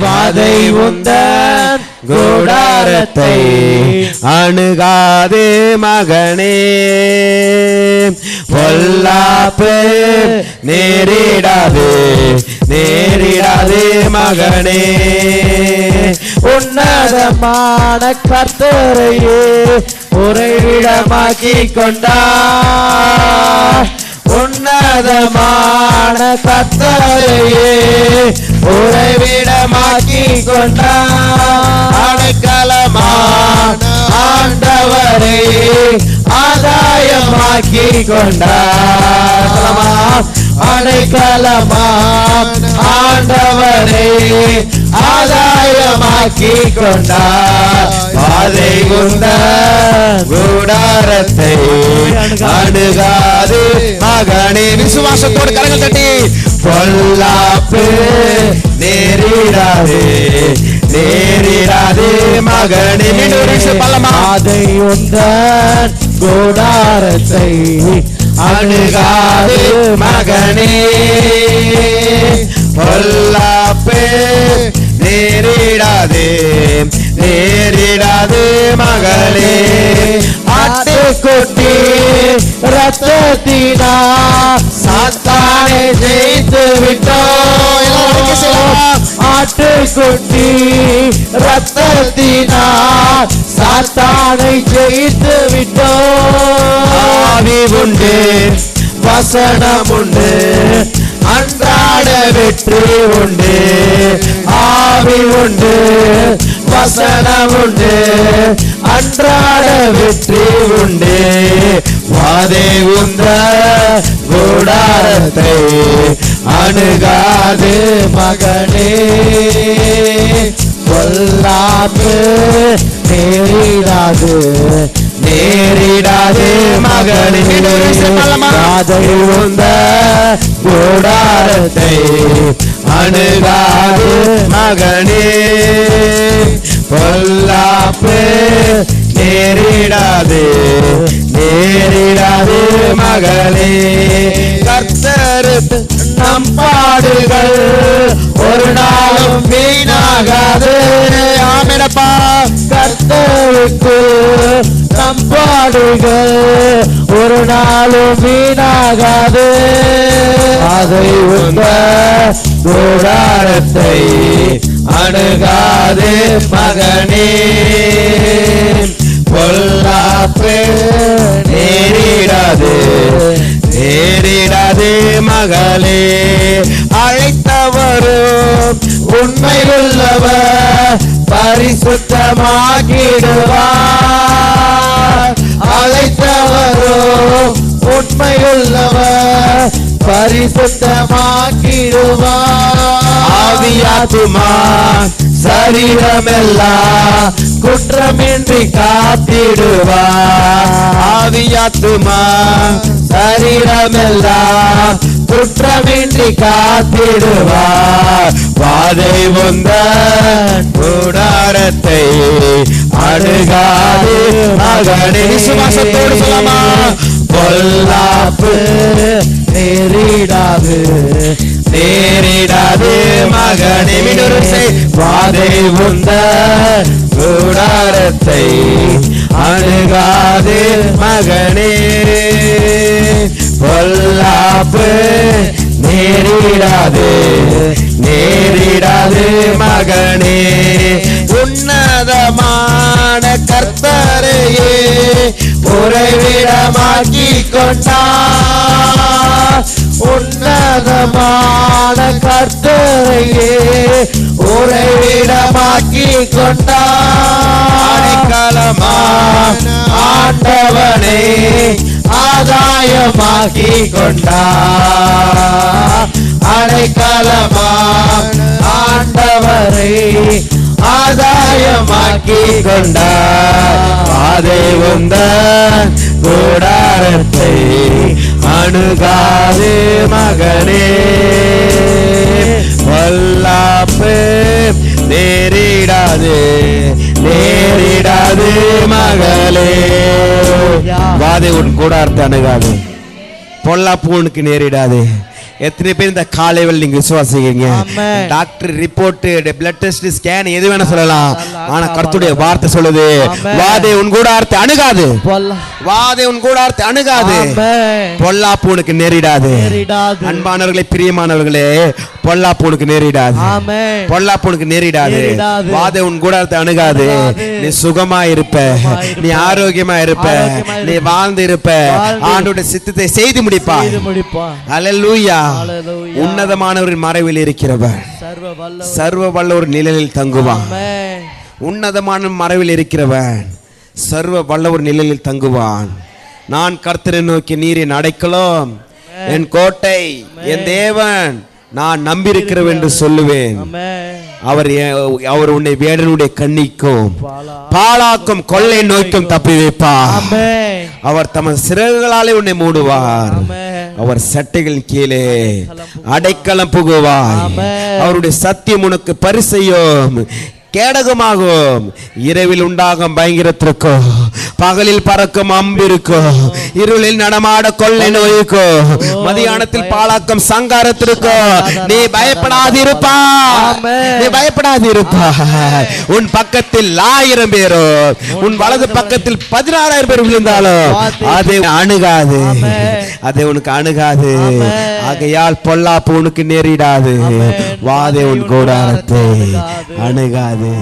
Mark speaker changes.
Speaker 1: வாதை உந்தன் கூடாரத்தை
Speaker 2: அணுகாதே மகனே. பொல்லாப்பு நேரிடாதே நேரிடாதே மகனே.
Speaker 1: உன்னதமான கர்த்தரையே உறைவிடமாக்கி கொண்டார். உன்னதமான கர்த்தரையே உறைவிடமாக்கி கொண்டார்
Speaker 2: அடைக்கலமான
Speaker 1: ஆண்டவரை ஆதாயமாக்கி கொண்டார் அடைக்கலமா ஆண்டவரை ஆதாயமாக்கி கொண்டார்
Speaker 2: பாதை கொண்ட கூடாரத்தை அணுகாது மகனே விசுவாசத்தோடு கரங்கள் தட்டி பொல்லாப்பு நேரிடாதே நேரிடாதே மகனே. பல்லமா
Speaker 1: அதை உந்தன் கூடாரத்தை
Speaker 2: அணுகாது மகனே. பொல்லாப்பு நேரிடாதே நேரிடாது மகளே
Speaker 1: ஆட்டுக்குட்டி ரத்தத்தினா சாத்தானை ஜெயித்து விட்டோம்.
Speaker 2: எல்லாரும் செய்யலாம்.
Speaker 1: ஆட்டுக்குட்டி ரத்தத்தினா சாத்தானை ஜெயித்து விட்டோம்.
Speaker 2: உண்டு
Speaker 1: வசனம் உண்டு அன்றாட வெற்றி உண்டு. ஆவி உண்டு வசனம் உண்டு அன்றாட வெற்றி உண்டு. வாதே உந்த கூடாரத்தை அணுகாது மகனே. கொல்லாப்பு நேரிடாது நேரிடாது மகனே. காதை உந்த கூடாரத்தை
Speaker 2: அணுகாது மகனே. பொல்லாப்பு நேரிடாது நே மகளே. கர்த்தருக்கு
Speaker 1: நம் பாடுகள் ஒரு நாளும் வீணாகாது.
Speaker 2: ஆமிடப்பா
Speaker 1: கர்த்தருக்கு நம் பாடுகள் ஒரு நாளும் வீணாகாது. அதை உந்த கூடாரத்தை
Speaker 2: அணுகாது மகனே. மகளே அழைத்தவரோ
Speaker 1: உண்மையுள்ளவர் பரிசுத்தமாகிடுவார். அழைத்தவரோ உண்மையுள்ளவர் பரிசுத்தமாக்கிடுவார்
Speaker 2: ஆவியாத்துமா
Speaker 1: சரீரமெல்லாம் குற்றமின்றி காத்திடுவார்
Speaker 2: ஆவியாத்துமா
Speaker 1: சரீரமெல்லாம் குற்றமின்றி காத்திடுவார்
Speaker 2: வாதை வந்த கூடாரத்தை அணுகாது மகனே. விசுவாசத்தோடு சொல்லாமா?
Speaker 1: பொல்லாப்பு நேரிடாது
Speaker 2: நேரிடாது மகனை மீண்டொரு செய்
Speaker 1: வாதை உந்த
Speaker 2: கூடாரத்தை அணுகாது மகனே. பொல்லாப்பு நேரிடாது நேரிடாது மகனே. உன்னதமான கர்த்தரையே
Speaker 1: உறைவிடமாக்கி கொண்டார் உன்னதமான கர்த்தரையே உறைவிடமாக்கி
Speaker 2: கொண்டாடிக்கலமா
Speaker 1: ஆண்டவனே ஆதாயமாக்கி கொண்டா. அடைக்கலமா ஆண்டவரை ஆதாயமாக்கி கொண்டார்
Speaker 2: பாதை வந்த கூடாரத்தை அணுகாது மகனே வல்லாப்பு நேரிடாது நேரிடாது மகளே வாதை உன் கூடார்த்து அணுகாதே பொல்லாப்பு உனக்கு நேரிடாதே எத்தனை பேர் இந்த காலைவில் நீங்க விசுவாசிக்கிறீங்க. Doctor report blood test scan எது வேணா சொல்லலாம். ஆனா கர்த்தருடைய வார்த்தை சொல்லுது. வாதே உன் கூடாரத்தை அணுகாது
Speaker 1: பொல்லா
Speaker 2: வாதே உன் கூடாரத்தை அணுகாது
Speaker 1: ஆமென்.
Speaker 2: பொல்லாப்பு உனக்கு நேரிடாது
Speaker 1: நேரிடாது.
Speaker 2: அன்பானவர்களே பிரியமானவர்களே பொல்லாப்பு உனக்கு நேரிடாது.
Speaker 1: ஆமென்.
Speaker 2: பொல்லாப்பு உனக்கு நேரிடாது. வாதை உன் கூடாரத்தை அணுகாது. நீ சுகமா இருப்ப. நீ ஆரோக்கியமா இருப்ப. நீ. வாழ்ந்து இருப்ப. ஆண்டோட சித்தத்தை செய்து அல்லேலூயா
Speaker 1: ஹalleluya.
Speaker 2: உன்னதமானவரின் மறைவில் இருக்கிறவர்.
Speaker 1: சர்வ வல்ல
Speaker 2: ஒரு நிழலில் தங்குவான். உன்னதமான மறைவில் இருக்கிறவன் சர்வ வல்ல ஒரு நிழலில் தங்குவான். நான் கர்த்தரை நோக்கி நீரின் அடைக்கலம். என் கோட்டை என் தேவன். நான் நம்பியிருக்கிறவன் என்று சொல்லுவேன். அவர் அவர் உன்னை வேடனுடைய கண்ணிக்கும்
Speaker 1: பாலா.
Speaker 2: பாழாக்கும் கொள்ளை நோய்க்கும் தப்பி வைப்பார். அவர் தமது சிறகுகளாலே உன்னை மூடுவார். அவர் சட்டைகள் கீழே அடைக்கலம்
Speaker 1: ஆமென்.
Speaker 2: அவருடைய சத்தியம் உனக்கு பரிசையும் கேடகமாகும் இரவில் உண்டாகும் பயங்கரத்திற்கும் பகலில் பறக்கும் அம்பிருக்கும் இருளில் நடமாட கொள்ளை நோய்க்கும் மதியானத்தில் பாழாக்கும் சங்காரத்திற்கும் நீ பயப்படாதிருப்பா. நீ பயப்படாதிருப்பா உன் பக்கத்தில் ஆயிரம் பேரோ உன் வலது பக்கத்தில் பதினாறாயிரம் பேர் விழுந்தாலும் அதை அணுகாது. அதை உனக்கு அணுகாது. ஆகையால் பொல்லாப்பு உனக்கு நேரிடாது. வாதை உன் கூடாரத்தை
Speaker 1: அணுகாது.